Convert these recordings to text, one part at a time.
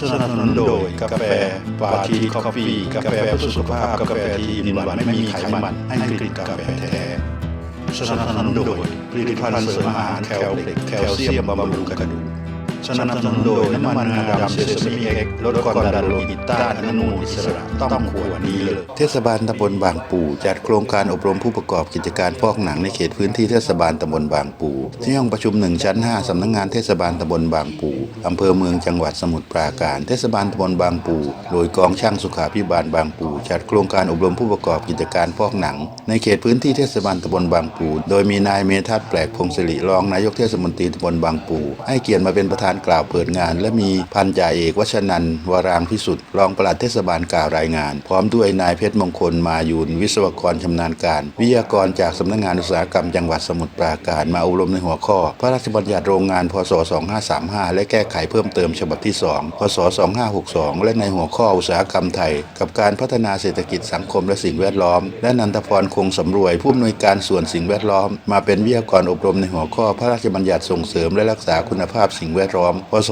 สนับสนุนโดยกาแฟปาทีคอฟฟี่กาแฟเพื่อสุขภาพกาแฟที่มีหวานไม่มีไขมันให้กลิ่นกาแฟแท้สนับสนุนโดยผลิตภัณฑ์เสริมอาหารแคลเล็กแคลเซียมบำรุงกระดูก สนับสนุนโดยน้ำมันงาดำเซซามิเอ็กลดความดันโลหิตต้านอนุมูลอิสระต้องขวดนี้เลยเทศบาลตำบลบางปูจัดโครงการอบรมผู้ประกอบกิจการฟอกหนังในเขตพื้นที่เทศบาลตำบลบางปูที่ห้องประชุมหนึ่งชั้น 5 สำนักงานเทศบาลตำบลบางปูอำเภอเมืองจังหวัดสมุทรปราการ เทศบาลตำบลบางปู โดยกองช่างสุขาพิบาลบางปู จัดโครงการอบรมผู้ประกอบกิจการฟอกหนัง ในเขตพื้นที่เทศบาลตำบลบางปู โดยมีนายเมทัศแปลกพงศิริรองนายกเทศมนตรีตำบลบางปู ให้เกียรติมาเป็นประธานกล่าวเปิดงาน และมีพันจ่าเอกวัชนันวรางพิสุทธิ์รองปลัดเทศบาลกล่าวรายงาน พร้อมด้วยนายเพชรมงคลมายุนวิศวกรชำนาญการ วิทยากรจากสำนักงานอุตสาหกรรมจังหวัดสมุทรปราการมาอบรมในหัวข้อ พระราชบัญญัติโรงงานพศ 2535 และแก้ไขเพิ่มเติมฉบับที่ 2 พศ 2562 และในหัวข้ออุตสาหกรรมไทย กับการพัฒนาเศรษฐกิจสังคมและสิ่งแวดล้อม และนันทพรคงสำรวย ผู้อำนวยการส่วนสิ่งแวดล้อม มาเป็นวิทยากรอบรมในหัวข้อพระราชบัญญัติส่งเสริมและรักษาคุณภาพสิ่งแวดล้อมพศ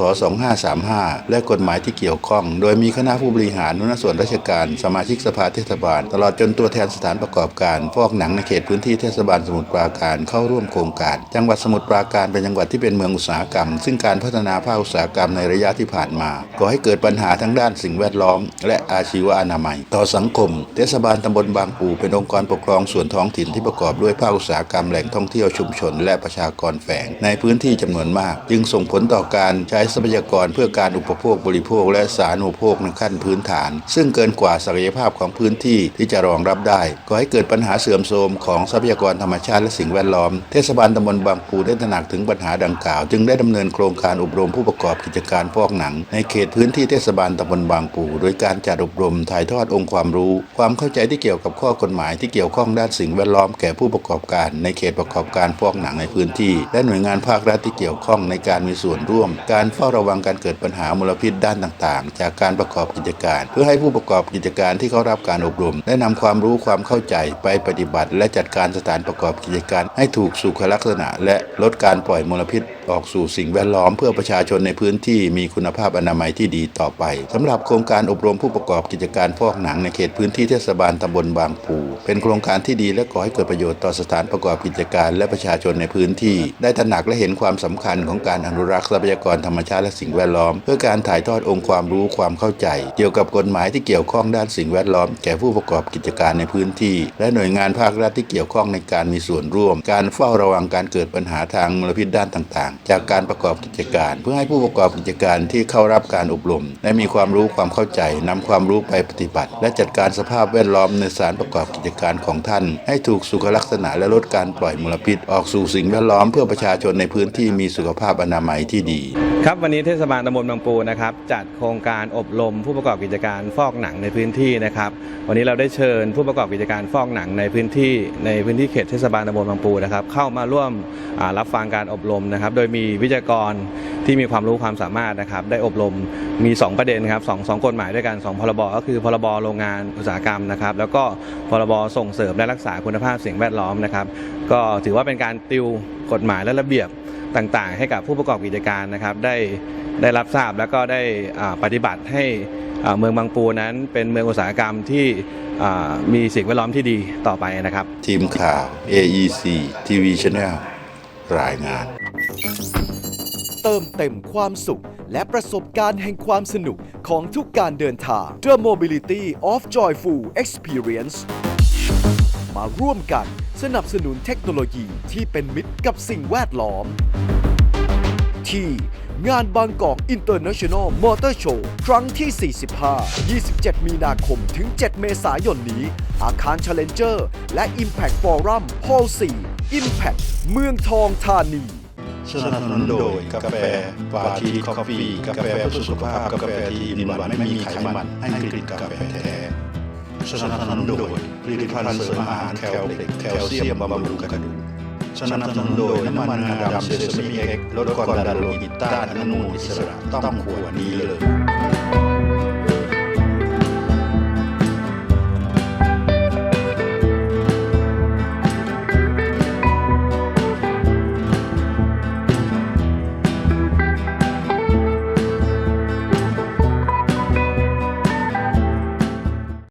2535 และกฎหมายที่เกี่ยวข้อง โดยมีคณะผู้บริหารนุนส่วนราชการ สมาชิกสภาเทศบาล ตลอดจนตัวแทนสถานประกอบการ ฟอกหนังในเขตพื้นที่เทศบาลสมุทรปราการเข้าร่วมโครงการ จังหวัดสมุทรปราการเป็นจังหวัดที่เป็นเมืองอุตสาหกรรม ซึ่งการพัฒนาภาคอุตสาหกรรมในระยะที่ผ่านมาก่อให้เกิดปัญหาทั้งด้านสิ่งแวดล้อม และอาชีวอนามัย ต่อสังคม เทศบาลตำบลบางปูเป็นองค์กรปกครองส่วนท้องถิ่นที่ประกอบด้วยภาคอุตสาหกรรมแหล่งท่องเที่ยวชุมชน และประชากรแฝงในพื้นที่จำนวนมาก จึงส่งผลต่อการการใช้ทรัพยากรเพื่อการอุปโภคบริโภค และสาธารณูปโภคในขั้นพื้นฐาน ซึ่งเกินกว่าศักยภาพของพื้นที่ที่จะรองรับได้ก่อให้เกิดปัญหาเสื่อมโทรมของทรัพยากรธรรมชาติและสิ่งแวดล้อม เทศบาลตำบลบางปูได้ตระหนักถึงปัญหาดังกล่าว จึงได้ดำเนินโครงการอบรมผู้ประกอบกิจการฟอกหนัง ในเขตพื้นที่เทศบาลตำบลบางปูโดยการจัดอบรมถ่ายทอดองค์ความรู้ ความเข้าใจที่เกี่ยวกับข้อกฎหมายที่เกี่ยวข้องด้านสิ่งแวดล้อมแก่ผู้ประกอบการ ในเขตประกอบการฟอกหนังในพื้นที่ และหน่วยงานภาครัฐที่เกี่ยวข้องในการมีส่วนร่วมการเฝ้าระวังการเกิดปัญหามลพิษด้านต่างๆ จากการประกอบกิจการ เพื่อให้ผู้ประกอบกิจการที่เขารับการอบรม ได้นำความรู้ความเข้าใจไปปฏิบัติ และจัดการสถานประกอบกิจการ ให้ถูกสุขลักษณะ และลดการปล่อยมลพิษออกสู่สิ่งแวดล้อมเพื่อประชาชนในพื้นที่มีคุณภาพอนามัยที่ดีต่อไปสำหรับโครงการอบรมผู้ประกอบกิจการฟอกหนังในเขตพื้นที่เทศบาลตำบลบางปูเป็นโครงการที่ดีและก่อให้เกิดประโยชน์ต่อสถานประกอบกิจการ และประชาชนในพื้นที่ ได้ตระหนักและเห็นความสำคัญของการอนุรักษ์ทรัพยากรธรรมชาติและสิ่งแวดล้อม เพื่อการถ่ายทอดองค์ความรู้ความเข้าใจ เกี่ยวกับกฎหมายที่เกี่ยวข้องด้านสิ่งแวดล้อม แก่ผู้ประกอบกิจการในพื้นที่ และหน่วยงานภาครัฐที่เกี่ยวข้องในการมีส่วนร่วม การเฝ้าระวังการเกิดปัญหาทางมลพิษด้านต่างๆ จากการประกอบกิจการ เพื่อให้ผู้ประกอบกิจการที่เข้ารับการอบรมได้มีความรู้ความเข้าใจนำความรู้ไปปฏิบัติ และจัดการสภาพแวดล้อมในสานประกอบกิจการของท่าน ให้ถูกสุขลักษณะและลดการปล่อยมลพิษ ออกสู่สิ่งแวดล้อมเพื่อประชาชนในพื้นที่มีสุขภาพอนามัยที่ดีครับวันนี้เทศบาลตำบลบางปูนะครับจัดโครงการอบรมผู้ประกอบกิจการฟอกหนังในพื้นที่นะครับวันนี้เราได้เชิญผู้ประกอบกิจการฟอกหนังในพื้นที่ ในพื้นที่เขตเทศบาลตำบลบางปูนะครับเข้ามาร่วมรับฟังการอบรมนะครับโดยมีวิทยากรที่มีความรู้ความสามารถนะครับได้อบรมมี 2 ประเด็นครับสองสองกฎหมายด้วยกัน 2 พรบก็คือพรบโรงงานอุตสาหกรรมนะครับแล้วก็พรบส่งเสริมและรักษาคุณภาพสิ่งแวดล้อมนะครับก็ถือว่าเป็นการติวกฎหมายและระเบียบ ต่างๆ ให้กับผู้ประกอบกิจการนะครับ ได้ได้รับทราบแล้วก็ได้อ่าปฏิบัติให้อ่าเมืองบางปูนั้น เป็นเมืองอุตสาหกรรมที่อ่ามีสิ่งแวดล้อมที่ดีต่อไปนะครับ ทีมข่าว AEC TV Channel รายงาน เติมเต็มความสุขและประสบการณ์แห่งความสนุกของทุกการเดินทาง The Mobility of Joyful Experience มาร่วมกัน สนับสนุนเทคโนโลยีที่เป็นมิตรกับสิ่งแวดล้อม ที่งานบางกอก International Motor Show ครั้งที่ 45 27 มีนาคมถึง 7 เมษายนนี้ อาคาร Challenger และ Impact Forum Hall 4 Impact เมืองทองธานีสนับสนุนโดยกาแฟปาทีคอฟฟี่กาแฟเพื่อสุขภาพ กาแฟที่มีหวานไม่มีไขมันให้กลิ่นกาแฟแท้ สนับสนุนโดยผลิตภัณฑ์เสริมอาหารแคลเล็กแคลเซียมบำรุงกระดูกสนับสนุนโดยน้ำมันงาดำเซซามิเอ็กลดความดันโลหิตต้านอนุมูลอิสระต้องขวดนี้เลย